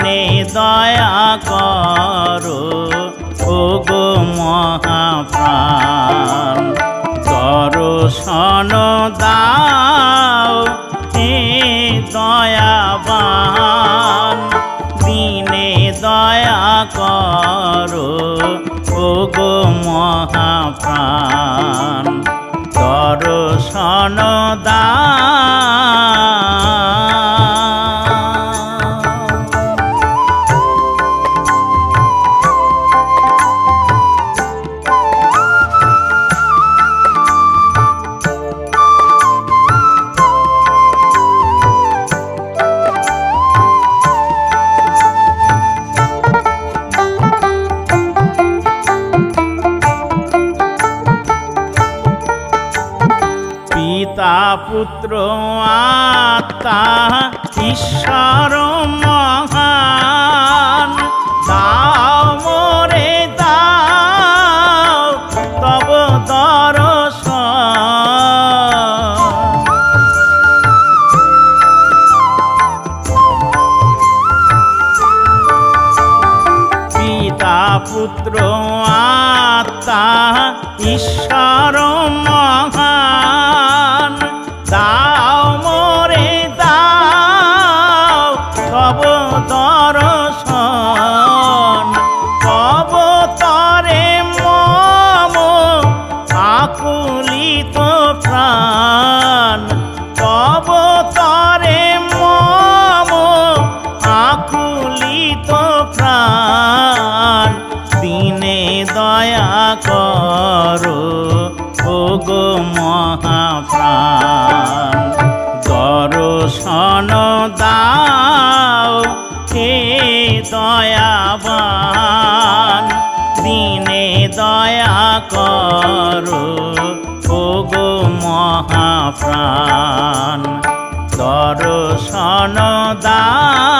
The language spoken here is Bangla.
মনে দয়া করো। ও গো মহাপ্রাণ, দর্শন দাও হে দয়াবান। দিনে দয়া করো ও গো মহাপ্রাণ সন দাও পিতা পুত্র, আত্মা, ঈশ্বর মহান। দাও মোরে, দাও, তব দর্শন। পিতা পুত্র, আত্মা, ঈশ্বর মহান। দর্শন। কব তরে মম আকুলিত প্রাণ। কব তরে মম আকুলিত প্রাণ। দিনে দয়া করো গো মহাপ্রাণ। দর্শন হে দয়াবান দিনে দয়া করো ও গো মহাপ্রাণ। দর্শন দাও